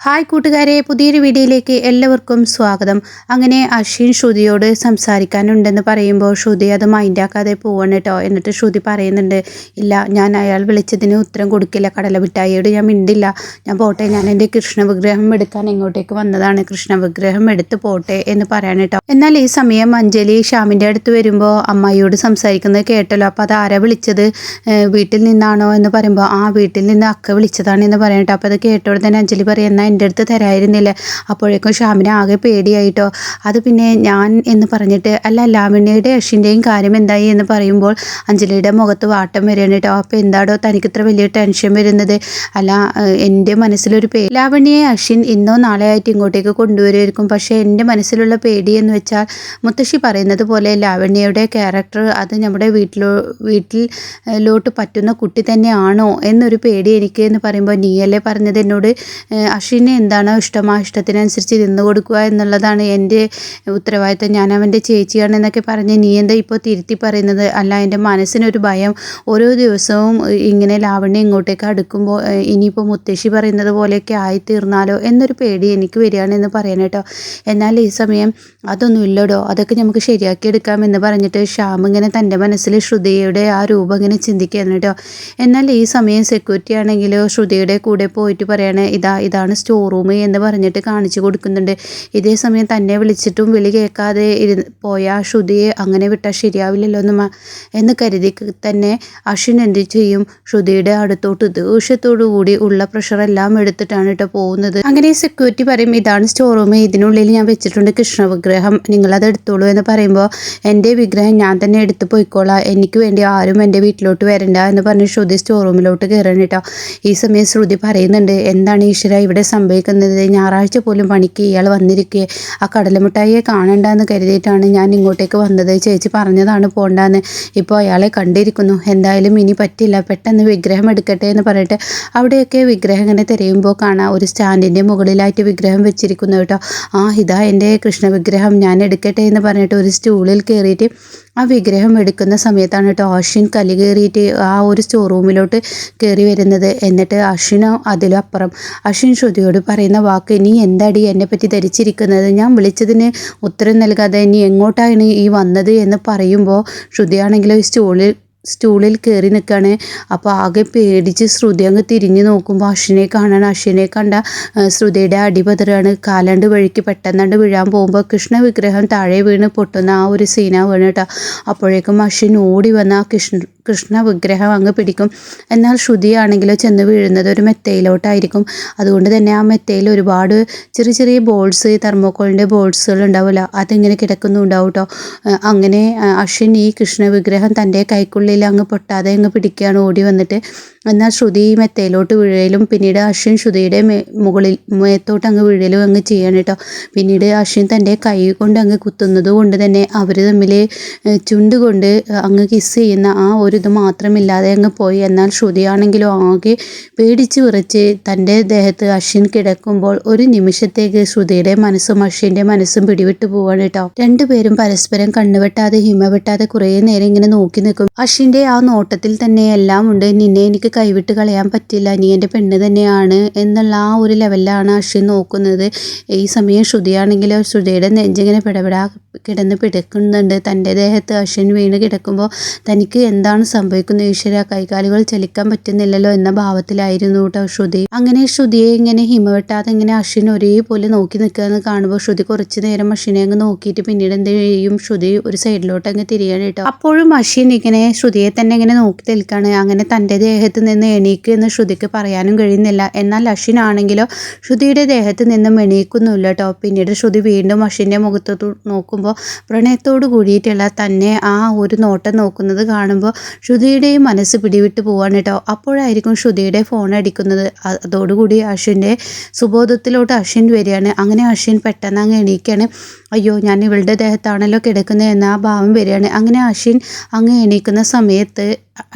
Hi കൂട്ടുകാരെ പുതിയൊരു വീഡിയോയിലേക്ക് എല്ലാവർക്കും സ്വാഗതം. അങ്ങനെ അശ്വിൻ ശ്രുതിയോട് സംസാരിക്കാനുണ്ടെന്ന് പറയുമ്പോൾ ശ്രുതി അത് മൈൻഡാക്കാതെ പോവാണ് കേട്ടോ എന്നിട്ട് ശ്രുതി പറയുന്നുണ്ട് ഇല്ല ഞാൻ അയാൾ വിളിച്ചതിന് ഉത്തരം കൊടുക്കില്ല കടല മിഠായിയോട് ഞാൻ മിണ്ടില്ല. ഞാൻ പോട്ടെ ഞാൻ എന്റെ കൃഷ്ണ വിഗ്രഹം എടുക്കാൻ ഇങ്ങോട്ടേക്ക് വന്നതാണ്. കൃഷ്ണ വിഗ്രഹം എടുത്ത് പോട്ടെ എന്ന് പറയാൻ കേട്ടോ എന്നാൽ ഈ സമയം അഞ്ജലി ശ്യാമിന്റെ അടുത്ത് വരുമ്പോൾ അമ്മായിയോട് സംസാരിക്കുന്നത് കേട്ടല്ലോ. അപ്പോൾ അത് ആരാ വിളിച്ചത്? വീട്ടിൽ നിന്നാണോ? എന്ന് പറയുമ്പോൾ ആ വീട്ടിൽ നിന്ന് അക്ക വിളിച്ചതാണ് എന്ന് പറയാൻ കേട്ടോ അപ്പോൾ അത് കേട്ടോടെ തന്നെ അഞ്ജലി പറയും എന്നാൽ എന്റെ അടുത്ത് തരായിരുന്നില്ല. അപ്പോഴേക്കും ഷ്യാമിന് ആകെ പേടിയായിട്ടോ. അത് പിന്നെ ഞാൻ എന്ന് പറഞ്ഞിട്ട് അല്ല ലാവണ്യയുടെ യഷിന്റെയും കാര്യം എന്തായി? എന്ന് പറയുമ്പോൾ അഞ്ജലിയുടെ മുഖത്ത് വാട്ടം വരികയാണ് കേട്ടോ. അപ്പോൾ എന്താടോ തനിക്ക് ഇത്ര വലിയ ടെൻഷൻ വരുന്നത്? അല്ല എന്റെ മനസ്സിലൊരു പേ ലാവണ്യയെ അശ്വിൻ ഇന്നോ നാളെ ആയിട്ട് ഇങ്ങോട്ടേക്ക് കൊണ്ടുവരുമായിരിക്കും. പക്ഷേ എന്റെ മനസ്സിലുള്ള പേടി എന്ന് വെച്ചാൽ മുത്തശ്ശി പറയുന്നത് പോലെ ലാവണ്യയുടെ ക്യാരക്ടർ അത് നമ്മുടെ വീട്ടിലോ വീട്ടിലോട്ട് പറ്റുന്ന കുട്ടി തന്നെയാണോ എന്നൊരു പേടി എനിക്ക് എന്ന് പറയുമ്പോൾ നീയല്ലേ പറഞ്ഞത് എന്നോട് ഏഹ് അശ്വിന് എന്താണോ ഇഷ്ടം ആ ഇഷ്ടത്തിനനുസരിച്ച് നിന്ന് കൊടുക്കുക എന്നുള്ളതാണ് എന്റെ ഉത്തരവാദിത്തം. ഞാൻ അവന്റെ ചേച്ചിയാണ് എന്നൊക്കെ പറഞ്ഞ് നീ എന്താ ഇപ്പോൾ തിരുത്തി പറയുന്നത്? അല്ല എന്റെ മനസ്സിനൊരു ഭയം ഓരോ ദിവസവും ഇങ്ങനെ ലാവണ്യം ഇങ്ങോട്ടേക്ക് അടുക്കുമ്പോൾ ഇനിയിപ്പോൾ മുത്തശ്ശി പറയുന്നത് പോലെയൊക്കെ ആയിത്തീർന്നാലോ എന്നൊരു പേടി എനിക്ക് വരികയാണെന്ന് പറയാൻ കേട്ടോ. എന്നാൽ ഈ സമയം അതൊന്നും ഇല്ലടോ. അതൊക്കെ നമുക്ക് ശരിയാക്കി എടുക്കാം എന്ന് പറഞ്ഞിട്ട് ശ്യാം ഇങ്ങനെ തന്റെ മനസ്സിൽ ശ്രുതിയുടെ ആ രൂപം ഇങ്ങനെ ചിന്തിക്കുകയാണ് കേട്ടോ. എന്നാൽ ഈ സമയം സെക്യൂരിറ്റി ആണെങ്കിലോ ശ്രുതിയുടെ കൂടെ പോയിട്ട് പറയാണ് ഇതാ ഇതാണ് സ്റ്റോർ റൂം എന്ന് പറഞ്ഞിട്ട് കാണിച്ചു കൊടുക്കുന്നുണ്ട്. ഇതേ സമയം തന്നെ വിളിച്ചിട്ടും വിളി കേൾക്കാതെ ഇരു പോയ ശ്രുതിയെ അങ്ങനെ വിട്ടാൽ ശരിയാവില്ലല്ലോ എന്ന് എന്ന് കരുതി തന്നെ അശ്വിൻ എന്ത് ചെയ്യും? ശ്രുതിയുടെ അടുത്തോട്ട് ദേഷ്യത്തോടു കൂടി ഉള്ള പ്രഷർ എല്ലാം എടുത്തിട്ടാണ് കേട്ടോ പോകുന്നത്. അങ്ങനെ സെക്യൂരിറ്റി പറയും ഇതാണ് സ്റ്റോർ റൂം ഇതിനുള്ളിൽ ഞാൻ വെച്ചിട്ടുണ്ട് കൃഷ്ണ വിഗ്രഹം നിങ്ങളത് എടുത്തോളൂ എന്ന് പറയുമ്പോൾ എന്റെ വിഗ്രഹം ഞാൻ തന്നെ എടുത്ത് പോയിക്കോളാം. എനിക്ക് വേണ്ടി ആരും എന്റെ വീട്ടിലോട്ട് വരണ്ട എന്ന് പറഞ്ഞ് ശ്രുതി സ്റ്റോർ റൂമിലോട്ട് കയറണം കേട്ടോ. ഈ സമയം ശ്രുതി പറയുന്നുണ്ട് എന്താണ് ഈശ്വര ഇവിടെ സംഭവിക്കുന്നത് ഞായറാഴ്ച പോലും പണിക്ക് ഇയാൾ വന്നിരിക്കുക ആ കടലമിഠായിയെ കാണണ്ട എന്ന് കരുതിയിട്ടാണ് ഞാൻ ഇങ്ങോട്ടേക്ക് വന്നത്. ചേച്ചി പറഞ്ഞതാണ് പോണ്ടാന്ന്. ഇപ്പോൾ അയാളെ കണ്ടിരിക്കുന്നു. എന്തായാലും ഇനി പറ്റില്ല. പെട്ടെന്ന് വിഗ്രഹം എടുക്കട്ടെ എന്ന് പറഞ്ഞിട്ട് അവിടെയൊക്കെ വിഗ്രഹം ഇങ്ങനെ തിരയുമ്പോൾ കാണാം. ഒരു സ്റ്റാൻഡിന്റെ മുകളിലായിട്ട് വിഗ്രഹം വെച്ചിരിക്കുന്നു കേട്ടോ. ആ ഇതാ എന്റെ കൃഷ്ണ വിഗ്രഹം ഞാൻ എടുക്കട്ടെ എന്ന് പറഞ്ഞിട്ട് ഒരു സ്റ്റൂളിൽ കയറിയിട്ട് ആ വിഗ്രഹം എടുക്കുന്ന സമയത്താണ് കേട്ടോ അശ്വിൻ കലി കയറിയിട്ട് ആ ഒരു സ്റ്റോർ റൂമിലോട്ട് കയറി വരുന്നത്. എന്നിട്ട് അശ്വിനോ അതിലപ്പുറം അശ്വിൻ ശ്രുതിയോട് പറയുന്ന വാക്ക് നീ എന്താടി എന്നെ പറ്റി ധരിച്ചിരിക്കുന്നത്? ഞാൻ വിളിച്ചതിന് ഉത്തരം നൽകാതെ നീ എങ്ങോട്ടാണ് ഈ വന്നത്? എന്ന് പറയുമ്പോൾ ശ്രുതിയാണെങ്കിലും സ്റ്റൂളിൽ സ്റ്റൂളിൽ കയറി നിൽക്കുകയാണ് അപ്പോൾ ആകെ പേടിച്ച് ശ്രുതി അങ്ങ് തിരിഞ്ഞ് നോക്കുമ്പോൾ അശ്വിനെ കാണാൻ അശ്വിനെ കണ്ട ശ്രുതിയുടെ അടിപതറാണ്. കാലാണ്ട് വഴിക്ക് പെട്ടെന്നാണ്ട് വീഴാൻ പോകുമ്പോൾ കൃഷ്ണ വിഗ്രഹം താഴെ വീണ് പൊട്ടുന്ന ആ ഒരു സീനാണ് വീണ് കേട്ടോ. അപ്പോഴേക്കും അശ്വിൻ ഓടി വന്ന ആ കൃഷ്ണ കൃഷ്ണ വിഗ്രഹം അങ്ങ് പിടിക്കും. എന്നാൽ ശ്രുതിയാണെങ്കിലോ ചെന്ന് വീഴുന്നത് ഒരു മെത്തയിലോട്ടായിരിക്കും. അതുകൊണ്ട് തന്നെ ആ മെത്തയിൽ ഒരുപാട് ചെറിയ ചെറിയ ബോൾസ് തെർമോക്കോളിന്റെ ബോൾസുകൾ ഉണ്ടാവില്ല. അതിങ്ങനെ കിടക്കുന്നുണ്ടാവും കേട്ടോ. അങ്ങനെ അശ്വിൻ ഈ കൃഷ്ണ വിഗ്രഹം തന്റെ കൈക്കുള്ളിൽ അങ്ങ് പൊട്ടാതെ അങ്ങ് പിടിക്കുകയാണ് ഓടി വന്നിട്ട്. എന്നാൽ ശ്രുതി മെത്തയിലോട്ട് വീഴലും പിന്നീട് അശ്വിൻ ശ്രുതിയുടെ മേ മുകളിൽ മേത്തോട്ട് അങ്ങ് വീഴലും അങ്ങ് ചെയ്യണം കേട്ടോ പിന്നീട് അശ്വിൻ തന്റെ കൈ കൊണ്ട് അങ്ങ് കുത്തുന്നത് കൊണ്ട് തന്നെ അവർ തമ്മിൽ ചുണ്ട് കൊണ്ട് അങ്ങ് കിസ് ചെയ്യുന്ന ആ ഒരു ഇത് മാത്രമില്ലാതെ അങ്ങ് പോയി. എന്നാൽ ശ്രുതിയാണെങ്കിലോ ആകെ പേടിച്ച് വിറച്ച് തന്റെ ദേഹത്ത് അശ്വിൻ കിടക്കുമ്പോൾ ഒരു നിമിഷത്തേക്ക് ശ്രുതിയുടെ മനസ്സും അശ്വിന്റെ മനസ്സും പിടിവിട്ട് പോവാണ് കേട്ടോ രണ്ടുപേരും പരസ്പരം കണ്ണുവെട്ടാതെ ഹിമവെട്ടാതെ കുറേ നേരം ഇങ്ങനെ നോക്കി നിൽക്കും. അശ്വിന്റെ ആ നോട്ടത്തിൽ തന്നെ എല്ലാം ഉണ്ട്. നിന്നെ എനിക്ക് കൈവിട്ട് കളയാൻ പറ്റില്ല. നീ എന്റെ പെണ്ണ് തന്നെയാണ് എന്നുള്ള ആ ഒരു ലെവലിലാണ് അശ്വിൻ നോക്കുന്നത്. ഈ സമയം ശ്രുതിയാണെങ്കിൽ ശ്രുതിയുടെ നെഞ്ചിങ്ങനെ പിടപെടാ കിടന്ന് പിടക്കുന്നുണ്ട്. തന്റെ ദേഹത്ത് അശ്വിൻ വീണ് കിടക്കുമ്പോൾ തനിക്ക് എന്താണ് സംഭവിക്കുന്നത്? ഈശ്വര കൈകാലുകൾ ചലിക്കാൻ പറ്റുന്നില്ലല്ലോ എന്ന ഭാവത്തിലായിരുന്നു കേട്ടോ ശ്രുതി. അങ്ങനെ ശ്രുതിയെ ഇങ്ങനെ ഹിമവെട്ടാതെ ഇങ്ങനെ അശ്വിൻ ഒരേപോലെ നോക്കി നിൽക്കുകയെന്ന് കാണുമ്പോൾ ശ്രുതി കുറച്ച് നേരം അശ്വിനെ അങ്ങ് നോക്കിയിട്ട് പിന്നീട് എന്ത് ചെയ്യും? ശ്രുതി ഒരു സൈഡിലോട്ട് അങ്ങ് തിരിയാണ് കേട്ടോ അപ്പോഴും അശ്വിൻ ഇങ്ങനെ ശ്രുതിയെ തന്നെ ഇങ്ങനെ നോക്കി നിൽക്കുകയാണ് അങ്ങനെ തന്റെ ദേഹത്ത് നിന്ന് എണീക്ക് എന്ന് ശ്രുതിക്ക് പറയാനും കഴിയുന്നില്ല. എന്നാൽ അശ്വിൻ ആണെങ്കിലോ ശ്രുതിയുടെ ദേഹത്ത് നിന്നും എണീക്കുന്നില്ല കേട്ടോ പിന്നീട് ശ്രുതി വീണ്ടും അശ്വിന്റെ മുഖത്ത് നോക്കുമ്പോൾ പ്രണയത്തോട് കൂടിയിട്ടുള്ള തന്നെ ആ ഒരു നോട്ടം നോക്കുന്നത് കാണുമ്പോൾ ശ്രുതിയുടെയും മനസ്സ് പിടിവിട്ട് പോവാണ് കേട്ടോ അപ്പോഴായിരിക്കും ശ്രുതിയുടെ ഫോൺ അടിക്കുന്നത്. അതോടുകൂടി അശ്വിന്റെ സുബോധത്തിലോട്ട് അശ്വിൻ വരികയാണ്. അങ്ങനെ അശ്വിൻ പെട്ടെന്ന് അങ്ങ് എണീക്കുകയാണ് അയ്യോ ഞാൻ ഇവളുടെ ദേഹത്താണല്ലോ കിടക്കുന്നത് എന്ന ആ ഭാവം വരികയാണ്. അങ്ങനെ അശ്വിൻ അങ്ങ് എണീക്കുന്ന സമയത്ത്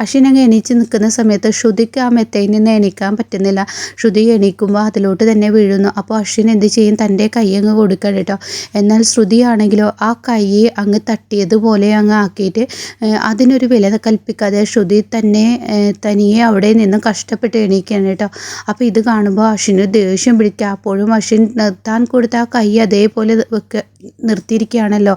അശ്വിൻ അങ്ങ് എണീച്ച് നിൽക്കുന്ന സമയത്ത് ശ്രുതിക്ക് ആ മെത്തയിൽ നിന്ന് എണീക്കാൻ പറ്റുന്നില്ല. ശ്രുതി എണീക്കുമ്പോൾ അതിലോട്ട് തന്നെ വീഴുന്നു. അപ്പോൾ അശ്വിൻ എന്ത് ചെയ്യും? തന്റെ കൈ അങ്ങ് കൊടുക്കണം കേട്ടോ. എന്നാൽ ശ്രുതിയാണെങ്കിലോ ആ കൈ അങ്ങ് തട്ടിയതുപോലെ അങ്ങ് ആക്കിയിട്ട് അതിനൊരു വില കൽപ്പിക്കാതെ ശ്രുതി തന്നെ തനിയെ അവിടെ നിന്ന് കഷ്ടപ്പെട്ട് എണീക്കുകയാണ് കേട്ടോ. അപ്പോൾ ഇത് കാണുമ്പോൾ അശ്വിന് ദേഷ്യം പിടിക്കുക. അപ്പോഴും അശ്വിൻ നിർത്താൻ താൻ കൊടുത്ത ആ കൈ അതേപോലെ വെക്ക നിർത്തിയിരിക്കുകയാണല്ലോ.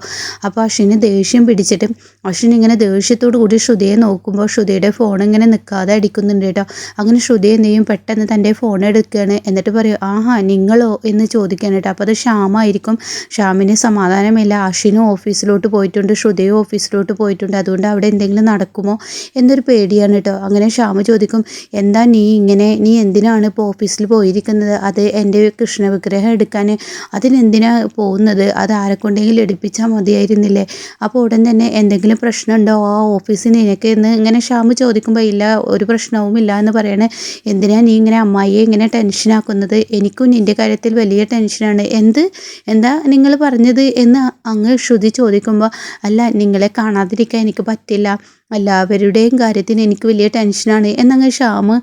അപ്പോൾ അശ്വിന് ദേഷ്യം പിടിച്ചിട്ട് അശ്വിൻ ഇങ്ങനെ ദേഷ്യത്തോടു കൂടി ശ്രുതിയെ നോക്കുമ്പോൾ ശ്രുതിയുടെ ഫോൺ ഇങ്ങനെ നിൽക്കാതെ അടിക്കുന്നുണ്ട് കേട്ടോ. അങ്ങനെ ശ്രുതി എന്ത് ചെയ്യും? പെട്ടെന്ന് തന്റെ ഫോൺ എടുക്കുകയാണ്. എന്നിട്ട് പറയും ആഹാ നിങ്ങളോ? എന്ന് ചോദിക്കുകയാണ് കേട്ടോ. അപ്പോൾ അത് ശ്യാമായിരിക്കും. ശ്യാമിന് സമാധാനമില്ല. അശ്വിനും ഓഫീസിലോട്ട് പോയിട്ടുണ്ട്. ശ്രുതിയും ഓഫീസിലോട്ട് പോയിട്ടുണ്ട്. അതുകൊണ്ട് അവിടെ എന്തെങ്കിലും നടക്കുമോ എന്നൊരു പേടിയാണ് കേട്ടോ. അങ്ങനെ ശ്യാമ ചോദിക്കും എന്താ നീ ഇങ്ങനെ നീ എന്തിനാണ് ഇപ്പോൾ ഓഫീസിൽ പോയിരിക്കുന്നത്? അത് എന്റെ കൃഷ്ണ വിഗ്രഹം എടുക്കാൻ അതിനെന്തിനാ പോകുന്നത്? അത് ആരെക്കൊണ്ടെങ്കിലും എടുപ്പിച്ചാൽ മതിയായിരുന്നില്ലേ? അപ്പോൾ ഉടൻ തന്നെ എന്തെങ്കിലും പ്രശ്നമുണ്ടോ? ആ ഓഫീസിൽ നിനക്ക് എന്ന് ഇങ്ങനെ ശ്യാമ് ചോദിക്കുമ്പോൾ ഇല്ല ഒരു പ്രശ്നവും ഇല്ല എന്ന് പറയണേ. എന്തിനാ നീ ഇങ്ങനെ അമ്മായിയെ ഇങ്ങനെ ടെൻഷനാക്കുന്നത് എനിക്കും നിന്റെ കാര്യത്തിൽ വലിയ ടെൻഷനാണ് എന്ത്? എന്താ നിങ്ങൾ പറഞ്ഞത്? എന്ന് അങ്ങ് ശ്രുതി ചോദിക്കുമ്പോൾ അല്ല നിങ്ങളെ കാണാതിരിക്കാൻ എനിക്ക് പറ്റില്ല. എല്ലാവരുടെയും കാര്യത്തിന് എനിക്ക് വലിയ ടെൻഷനാണ് എന്നങ്ങ് ഷ്യാമ്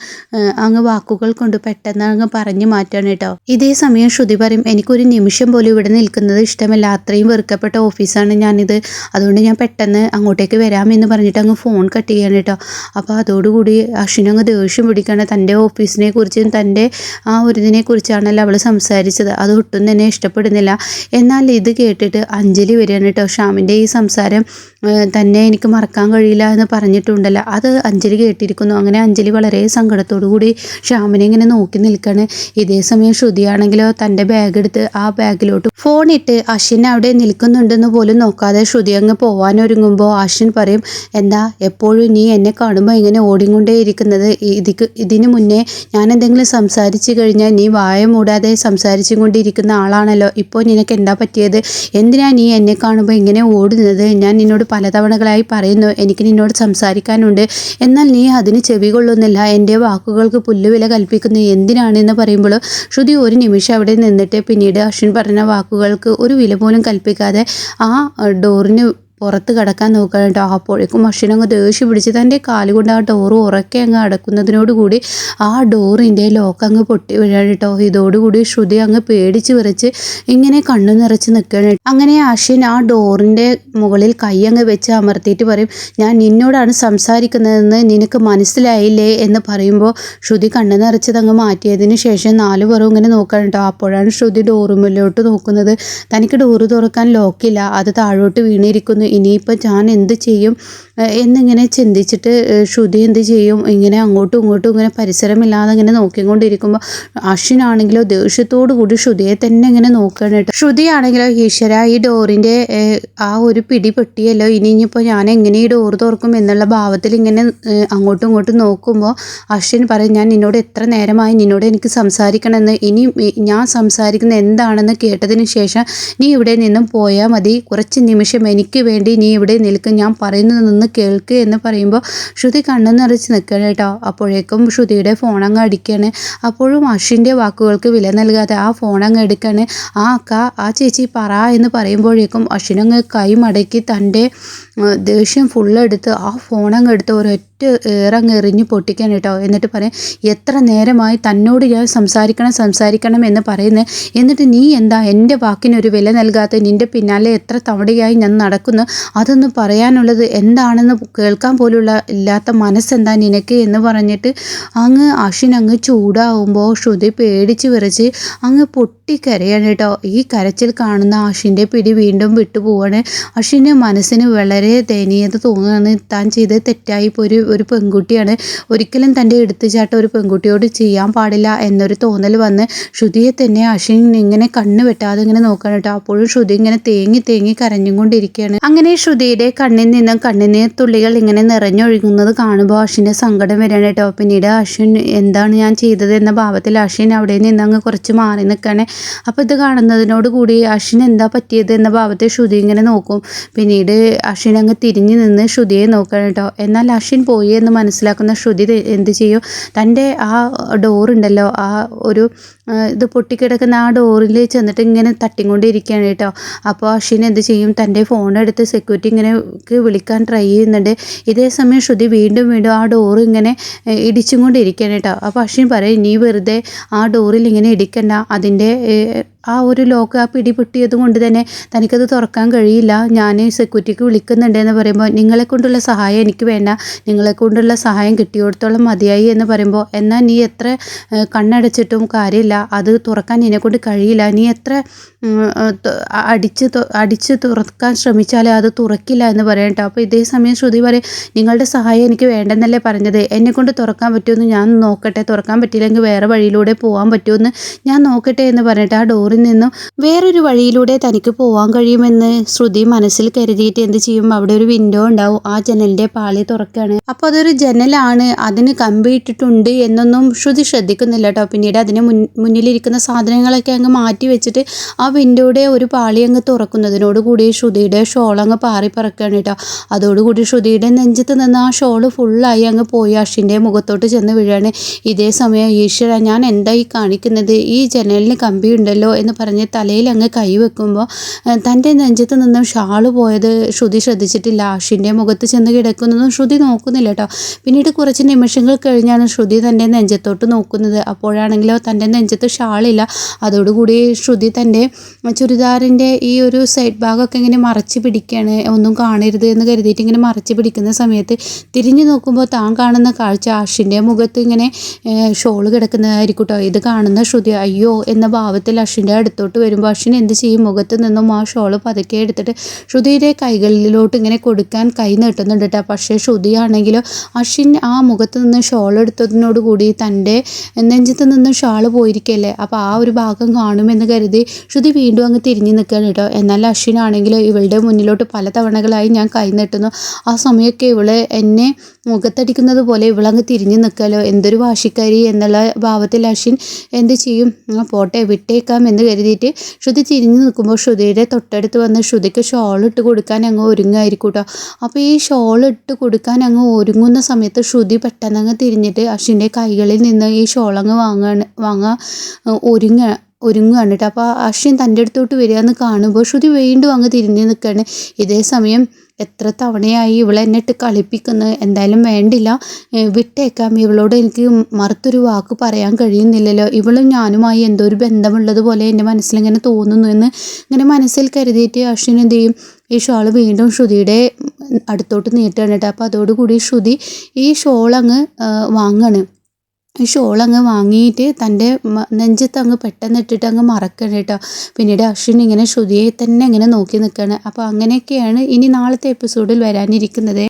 അങ്ങ് വാക്കുകൾ കൊണ്ട് പെട്ടെന്ന് അങ്ങ് പറഞ്ഞു മാറ്റാണ് കേട്ടോ. ഇതേ സമയം ശ്രുതി പറയും എനിക്കൊരു നിമിഷം പോലും ഇവിടെ നിൽക്കുന്നത് ഇഷ്ടമല്ല. അത്രയും വെറുക്കപ്പെട്ട ഓഫീസാണ് ഞാനിത്. അതുകൊണ്ട് ഞാൻ പെട്ടെന്ന് അങ്ങോട്ടേക്ക് വരാമെന്ന് പറഞ്ഞിട്ട് അങ്ങ് ഫോൺ കട്ട് ചെയ്യാണ് കേട്ടോ. അപ്പോൾ അതോടുകൂടി അശ്വിൻ അങ്ങ് ദേഷ്യം പിടിക്കുകയാണ്. തന്റെ ഓഫീസിനെ കുറിച്ചും തന്റെ ആ ഒരു ഇതിനെ കുറിച്ചാണല്ലോ അവൾ സംസാരിച്ചത്. അത് ഒട്ടും തന്നെ ഇഷ്ടപ്പെടുന്നില്ല. എന്നാൽ ഇത് കേട്ടിട്ട് അഞ്ജലി വരികയാണ് കേട്ടോ. ഷ്യാമിന്റെ ഈ സംസാരം തന്നെ എനിക്ക് മറക്കാൻ കഴിയില്ല എന്ന് പറഞ്ഞിട്ടുണ്ടല്ലോ. അത് അഞ്ജലി കേട്ടിരിക്കുന്നു. അങ്ങനെ അഞ്ജലി വളരെ കൂടി ശ്യാമിനെ ഇങ്ങനെ നോക്കി നിൽക്കുകയാണ് ഇതേ സമയം ശ്രുതിയാണെങ്കിലോ തന്റെ ബാഗ് എടുത്ത് ആ ബാഗിലോട്ട് ഇട്ട് അശ്വിൻ അവിടെ നിൽക്കുന്നുണ്ടെന്ന് പോലും നോക്കാതെ ശ്രുതി അങ്ങ് പോവാനൊരുങ്ങുമ്പോൾ അശ്വിൻ പറയും എന്താ എപ്പോഴും നീ എന്നെ കാണുമ്പോൾ ഇങ്ങനെ ഓടിക്കൊണ്ടേ ഇരിക്കുന്നത്? ഇതിക്ക് ഇതിനു മുന്നേ ഞാൻ എന്തെങ്കിലും സംസാരിച്ചു കഴിഞ്ഞാൽ നീ വായ മൂടാതെ സംസാരിച്ചു കൊണ്ടിരിക്കുന്ന ആളാണല്ലോ. ഇപ്പോൾ നിനക്ക് എന്താ പറ്റിയത്? എന്തിനാ നീ എന്നെ കാണുമ്പോൾ ഇങ്ങനെ ഓടുന്നത്? ഞാൻ നിന്നോട് പലതവണകളായി പറയുന്നു. എനിക്ക് നിന്നോട് സംസാരിക്കാനുണ്ട്. എന്നാൽ നീ അതിന് ചെവികൊള്ളുന്നില്ല എന്റെ വാക്കുകൾക്ക് പുല്ലുവില കൽപ്പിക്കുന്ന. എന്തിനാണെന്ന് പറയുമ്പോൾ ശ്രുതി ഒരു നിമിഷം അവിടെ നിന്നിട്ട് പിന്നീട് അശ്വിൻ പറഞ്ഞ വാക്കുകൾക്ക് ഒരു വില പോലും കൽപ്പിക്കാതെ ആ ഡോറിന് പുറത്ത് കിടക്കാൻ നോക്കണം കേട്ടോ. അപ്പോഴേക്കും മഷീൻ അങ്ങ് ദേഷ്യം പിടിച്ച് തന്റെ കാലുകൊണ്ട് ആ ഡോർ ഉറക്കെ അങ്ങ് അടക്കുന്നതിനോടുകൂടി ആ ഡോറിന്റെ ലോക്ക് അങ്ങ് പൊട്ടി വീഴാണ് കേട്ടോ. ഇതോടുകൂടി ശ്രുതി അങ്ങ് പേടിച്ച് വിറച്ച് ഇങ്ങനെ കണ്ണു നിറച്ച് നിൽക്കുകയാണ് അങ്ങനെ അശ്വിൻ ആ ഡോറിന്റെ മുകളിൽ കൈ അങ്ങ് വെച്ച് അമർത്തിയിട്ട് പറയും ഞാൻ നിന്നോടാണ് സംസാരിക്കുന്നതെന്ന് നിനക്ക് മനസ്സിലായില്ലേ? എന്ന് പറയുമ്പോൾ ശ്രുതി കണ്ണു നിറച്ചത് അങ്ങ് മാറ്റിയതിന് ശേഷം നാല് പുറവും ഇങ്ങനെ നോക്കാൻ കേട്ടോ. അപ്പോഴാണ് ശ്രുതി ഡോറുമ്പിലോട്ട് നോക്കുന്നത്. തനിക്ക് ഡോറ് തുറക്കാൻ ലോക്കില്ല അത് താഴോട്ട് വീണിരിക്കുന്നു. ഇനിയിപ്പോൾ ഞാൻ എന്ത് ചെയ്യും? എന്നിങ്ങനെ ചിന്തിച്ചിട്ട് ശ്രുതി എന്ത് ചെയ്യും? ഇങ്ങനെ അങ്ങോട്ടും ഇങ്ങോട്ടും ഇങ്ങനെ പരിസരമില്ലാതെ ഇങ്ങനെ നോക്കിക്കൊണ്ടിരിക്കുമ്പോൾ അശ്വിനാണെങ്കിലോ ദേഷ്യത്തോടു കൂടി ശ്രുതിയെ തന്നെ ഇങ്ങനെ നോക്കുകയാണ് കേട്ടോ. ശ്രുതിയാണെങ്കിലോ ഈശ്വര ഈ ഡോറിന്റെ ആ ഒരു പിടി പെട്ടിയല്ലോ ഇനി ഇനിയിപ്പോൾ ഞാൻ എങ്ങനെ ഈ ഡോർ തുറക്കും എന്നുള്ള ഭാവത്തിൽ ഇങ്ങനെ അങ്ങോട്ടും ഇങ്ങോട്ടും നോക്കുമ്പോൾ അശ്വിൻ പറയും ഞാൻ നിന്നോട് എത്ര നേരമായി നിന്നോട് എനിക്ക് സംസാരിക്കണമെന്ന് ഇനി ഞാൻ സംസാരിക്കുന്ന എന്താണെന്ന് കേട്ടതിന് ശേഷം നീ ഇവിടെ നിന്നും പോയാൽ മതി. കുറച്ച് നിമിഷം എനിക്ക് വേണ്ടി നീ ഇവിടെ നിൽക്കും ഞാൻ പറയുന്നത് നിന്ന് കേൾക്ക് എന്ന് പറയുമ്പോൾ ശ്രുതി കണ്ണു നിറച്ച് നിൽക്കണം കേട്ടോ. അപ്പോഴേക്കും ശ്രുതിയുടെ ഫോൺ അങ്ങ് അടിക്കുകയാണ്. അപ്പോഴും അശ്വിന്റെ വാക്കുകൾക്ക് വില നൽകാതെ ആ ഫോൺ അങ്ങ് എടുക്കുകയാണ്. ആ അക്ക ആ ചേച്ചി പറ എന്ന് പറയുമ്പോഴേക്കും അഷിനങ്ങ് കൈ മടക്കി തന്റെ ദേഷ്യം ഫുള്ള് എടുത്ത് ആ ഫോണങ്ങ് അങ്ങ് എടുത്ത് ഒരൊറ്റ ഏറങ്ങ് എറിഞ്ഞ് പൊട്ടിക്കാൻ കേട്ടോ. എന്നിട്ട് പറയും എത്ര നേരമായി തന്നോട് ഞാൻ സംസാരിക്കണം സംസാരിക്കണം എന്ന് പറയുന്നത് എന്നിട്ട് നീ എന്താ എന്റെ വാക്കിനൊരു വില നൽകാത്ത നിന്റെ പിന്നാലെ എത്ര തവണയായി ഞാൻ നടക്കുന്നു? അതൊന്ന് പറയാനുള്ളത് എന്താണെന്ന് കേൾക്കാൻ പോലുള്ള ഇല്ലാത്ത മനസ്സെന്താ നിനക്ക്? എന്ന് പറഞ്ഞിട്ട് അങ്ങ് അശ്വിൻ അങ്ങ് ചൂടാവുമ്പോൾ ശ്രുതി പേടിച്ച് വിറച്ച് അങ്ങ് പൊട്ടിക്കരയാണ് കേട്ടോ. ഈ കരച്ചിൽ കാണുന്ന അശ്വിന്റെ പിടി വീണ്ടും വിട്ടുപോവാണ്. അശ്വിന്റെ മനസ്സിന് വളരെ ദയനീയത തോന്നുകയാണ്. താൻ ചെയ്ത് തെറ്റായി. ഇപ്പോൾ ഒരു ഒരു പെൺകുട്ടിയാണ്. ഒരിക്കലും തന്റെ എടുത്തുചാട്ടം ഒരു പെൺകുട്ടിയോട് ചെയ്യാൻ പാടില്ല എന്നൊരു തോന്നൽ വന്ന് ശ്രുതിയെ തന്നെ അശ്വിൻ ഇങ്ങനെ കണ്ണ് വെട്ടാതെ ഇങ്ങനെ നോക്കണം കേട്ടോ. അപ്പോഴും ശ്രുതി ഇങ്ങനെ തേങ്ങി തേങ്ങി കരഞ്ഞും കൊണ്ടിരിക്കുകയാണ് അങ്ങനെ ശ്രുതിയുടെ കണ്ണിൽ നിന്നും കണ്ണിന് തുള്ളികൾ ഇങ്ങനെ നിറഞ്ഞൊഴുകുന്നത് കാണുമ്പോൾ അശ്വിന്റെ സങ്കടം വരികയാണ് കേട്ടോ. പിന്നീട് അശ്വിൻ എന്താണ് ഞാൻ ചെയ്തത്? എന്ന ഭാവത്തിൽ അശ്വിൻ അവിടെ നിന്ന് അങ്ങ് കുറച്ച് മാറി നിൽക്കുകയാണ്. അപ്പോൾ ഇത് കാണുന്നതിനോട് കൂടി അശ്വിൻ എന്താ പറ്റിയത്? എന്ന ഭാവത്തിൽ ശ്രുതി ഇങ്ങനെ നോക്കും. പിന്നീട് അശ്വിൻ അങ്ങ് തിരിഞ്ഞു നിന്ന് ശ്രുതിയെ നോക്കണം കേട്ടോ. എന്നാൽ അശ്വിൻ പോയി എന്ന് മനസ്സിലാക്കുന്ന ശ്രുതി എന്ത് ചെയ്യും? തന്റെ ആ ഡോറുണ്ടല്ലോ ആ ഒരു ഇത് പൊട്ടിക്കിടക്കുന്ന ആ ഡോറിൽ ചെന്നിട്ട് ഇങ്ങനെ തട്ടിക്കൊണ്ടിരിക്കുകയാണ് കേട്ടോ. അപ്പോൾ അശ്വിൻ എന്ത് ചെയ്യും? തന്റെ ഫോണെടുത്ത് സെക്യൂരിറ്റി ഇങ്ങനെ വിളിക്കാൻ ട്രൈ ചെയ്യുന്നുണ്ട്. ഇതേ സമയം ശ്രുതി വീണ്ടും വീണ്ടും ആ ഡോർ ഇങ്ങനെ ഇടിച്ചും കൊണ്ടിരിക്കുകയാണ് കേട്ടോ. അപ്പോൾ അശ്വിൻ പറയും നീ വെറുതെ ആ ഡോറിൽ ഇങ്ങനെ ഇടിക്കണ്ട. അതിന്റെ ആ ഒരു ലോക്ക് ആ പിടി പൊട്ടിയത് കൊണ്ട് തന്നെ തനിക്കത് തുറക്കാൻ കഴിയില്ല. ഞാൻ സെക്യൂരിറ്റിക്ക് വിളിക്കുന്നുണ്ട് എന്ന് പറയുമ്പോൾ നിങ്ങളെ കൊണ്ടുള്ള സഹായം എനിക്ക് വേണ്ട. നിങ്ങളെ കൊണ്ടുള്ള സഹായം കിട്ടിയോടത്തോളം മതിയായി എന്ന് പറയുമ്പോൾ എന്നാൽ നീ എത്ര കണ്ണടച്ചിട്ടും കാര്യമില്ല. അത് തുറക്കാൻ കൊണ്ട് കഴിയില്ല. നീ എത്ര അടിച്ച് അടിച്ച് തുറക്കാൻ ശ്രമിച്ചാലേ അത് തുറക്കില്ല എന്ന് പറയാം കേട്ടോ. അപ്പോൾ ഇതേ സമയം ശ്രുതി പറയും നിങ്ങളുടെ സഹായം എനിക്ക് വേണ്ടെന്നല്ലേ പറഞ്ഞത്. എന്നെ കൊണ്ട് തുറക്കാൻ പറ്റുമെന്ന് ഞാൻ നോക്കട്ടെ. തുറക്കാൻ പറ്റിയില്ലെങ്കിൽ വേറെ വഴിയിലൂടെ പോകാൻ പറ്റുമെന്ന് ഞാൻ നോക്കട്ടെ എന്ന് പറഞ്ഞിട്ട് ആ ഡോർ സ്റ്റോറിൽ നിന്നും വേറൊരു വഴിയിലൂടെ തനിക്ക് പോവാൻ കഴിയുമെന്ന് ശ്രുതി മനസ്സിൽ കരുതിയിട്ട് എന്ത് ചെയ്യും? അവിടെ ഒരു വിൻഡോ ഉണ്ടാവും. ആ ജനലിന്റെ പാളി തുറക്കുകയാണ്. അപ്പോൾ അതൊരു ജനലാണ്. അതിന് കമ്പി ഇട്ടിട്ടുണ്ട് എന്നൊന്നും ശ്രുതി ശ്രദ്ധിക്കുന്നില്ല കേട്ടോ. പിന്നീട് അതിന് മുന്നിലിരിക്കുന്ന സാധനങ്ങളൊക്കെ അങ്ങ് മാറ്റി വെച്ചിട്ട് ആ വിൻഡോയുടെ ഒരു പാളി അങ്ങ് തുറക്കുന്നതിനോട് കൂടി ശ്രുതിയുടെ ഷോൾ അങ്ങ് പാറി പറക്കുകയാണ് കേട്ടോ. അതോടുകൂടി ശ്രുതിയുടെ നെഞ്ചത്ത് നിന്ന് ആ ഷോൾ ഫുള്ളായി അങ്ങ് പോയി. അഷിന്റെ മുഖത്തോട്ട് ചെന്ന് വീഴാണ്. ഇതേ സമയം ഈശ്വര ഞാൻ എന്തായി കാണിക്കുന്നത്? ഈ ജനലിന് കമ്പി ഉണ്ടല്ലോ എന്ന് പറഞ്ഞ് തലയിൽ അങ്ങ് കൈവെക്കുമ്പോൾ തന്റെ നെഞ്ചത്ത് നിന്നും ഷാൾ പോയത് ശ്രുതി ശ്രദ്ധിച്ചിട്ടില്ല. ആഷിന്റെ മുഖത്ത് ചെന്ന് കിടക്കുന്നതും ശ്രുതി നോക്കുന്നില്ല കേട്ടോ പിന്നീട് കുറച്ച് നിമിഷങ്ങൾ കഴിഞ്ഞാണ് ശ്രുതി തന്റെ നെഞ്ചത്തോട്ട് നോക്കുന്നത്. അപ്പോഴാണെങ്കിലോ തന്റെ നെഞ്ചത്ത് ഷാളില്ല. അതോടുകൂടി ശ്രുതി തന്റെ ചുരിദാറിന്റെ ഈ ഒരു സൈഡ് ഭാഗമൊക്കെ ഇങ്ങനെ മറച്ച് പിടിക്കുകയാണ് ഒന്നും കാണരുത് എന്ന് കരുതിയിട്ട് ഇങ്ങനെ മറച്ച് പിടിക്കുന്ന സമയത്ത് തിരിഞ്ഞു നോക്കുമ്പോൾ താൻ കാണുന്ന കാഴ്ച ആഷിന്റെ മുഖത്ത് ഇങ്ങനെ ഷോൾ കിടക്കുന്നതായിരിക്കും കേട്ടോ ഇത് കാണുന്ന ശ്രുതി അയ്യോ എന്ന ഭാവത്തിൽ അശ്വിന്റെ ശ്രുതിയുടെ അടുത്തോട്ട് വരുമ്പോൾ അശ്വിൻ എന്ത് ചെയ്യും? മുഖത്ത് നിന്നും ആ ഷോൾ പതുക്കെ എടുത്തിട്ട് ശ്രുതിയുടെ കൈകളിലോട്ട് ഇങ്ങനെ കൊടുക്കാൻ കൈ നീട്ടുന്നുണ്ട് കേട്ടോ പക്ഷേ ശ്രുതിയാണെങ്കിലോ അശ്വിൻ ആ മുഖത്ത് നിന്ന് ഷോൾ എടുത്തതിനോട് കൂടി തന്റെ നെഞ്ചത്ത് നിന്ന് ഷാൾ പോയിരിക്കല്ലേ? അപ്പോൾ ആ ഒരു ഭാഗം കാണുമെന്ന് കരുതി ശ്രുതി വീണ്ടും അങ്ങ് തിരിഞ്ഞു നിൽക്കുകയാണ് കേട്ടോ എന്നാൽ അശ്വിനാണെങ്കിലോ ഇവളുടെ മുന്നിലോട്ട് പല തവണകളായി ഞാൻ കൈ നീട്ടുന്നു. ആ സമയമൊക്കെ ഇവൾ എന്നെ മുഖത്തടിക്കുന്നത് പോലെ ഇവളങ്ങ് തിരിഞ്ഞു നിൽക്കാലോ? എന്തൊരു വാശിക്കാരി എന്നുള്ള ഭാവത്തിൽ അശ്വിൻ എന്ത് ചെയ്യും? പോട്ടെ വിട്ടേക്കാം എന്ന് കരുതിയിട്ട് ശ്രുതി തിരിഞ്ഞു നിൽക്കുമ്പോൾ ശ്രുതിയുടെ തൊട്ടടുത്ത് വന്ന് ശ്രുതിക്ക് ഷോൾ ഇട്ട് കൊടുക്കാൻ അങ്ങ് ഒരുങ്ങായിരിക്കും കേട്ടോ അപ്പോൾ ഈ ഷോൾ ഇട്ട് കൊടുക്കാൻ അങ്ങ് ഒരുങ്ങുന്ന സമയത്ത് ശ്രുതി പെട്ടെന്ന് അങ്ങ് തിരിഞ്ഞിട്ട് അശ്വിന്റെ കൈകളിൽ നിന്ന് ഈ ഷോൾ അങ്ങ് വാങ്ങാൻ വാങ്ങാൻ ഒരുങ്ങ ഒരുങ്ങുകയാണ് കേട്ടോ. അപ്പോൾ അശ്വിൻ തന്റെ അടുത്തോട്ട് വരിക എന്ന് കാണുമ്പോൾ ശ്രുതി വീണ്ടും അങ്ങ് തിരിഞ്ഞ് നിൽക്കുകയാണ്. ഇതേ സമയം എത്ര തവണയായി ഇവളെ എന്നിട്ട് കളിപ്പിക്കുന്നത് എന്തായാലും വേണ്ടില്ല. വിട്ടേക്കാം. ഇവളോട് എനിക്ക് മറുത്തൊരു വാക്ക് പറയാൻ കഴിയുന്നില്ലല്ലോ. ഇവളും ഞാനുമായി എന്തോ ഒരു ബന്ധമുള്ളതുപോലെ എന്റെ മനസ്സിലിങ്ങനെ തോന്നുന്നു എന്ന് ഇങ്ങനെ മനസ്സിൽ കരുതിയിട്ട് അശ്വിൻ എന്ത് ചെയ്യും? ഈ ഷോൾ വീണ്ടും ശ്രുതിയുടെ അടുത്തോട്ട് നീട്ടുകയാണ് കേട്ടോ. അപ്പോൾ അതോടുകൂടി ശ്രുതി ഈ ഷോൾ അങ്ങ് വാങ്ങാണ്. ഈ ഷോൾ അങ്ങ് വാങ്ങിയിട്ട് തന്റെ നെഞ്ചത്ത് അങ്ങ് പെട്ടെന്ന് ഇട്ടിട്ട് അങ്ങ് മറക്കണം കേട്ടോ പിന്നീട് അശ്വിൻ ഇങ്ങനെ ശ്രുതിയെ തന്നെ ഇങ്ങനെ നോക്കി നിൽക്കുകയാണ് അപ്പോൾ അങ്ങനെയൊക്കെയാണ് ഇനി നാളത്തെ എപ്പിസോഡിൽ വരാനിരിക്കുന്നത്.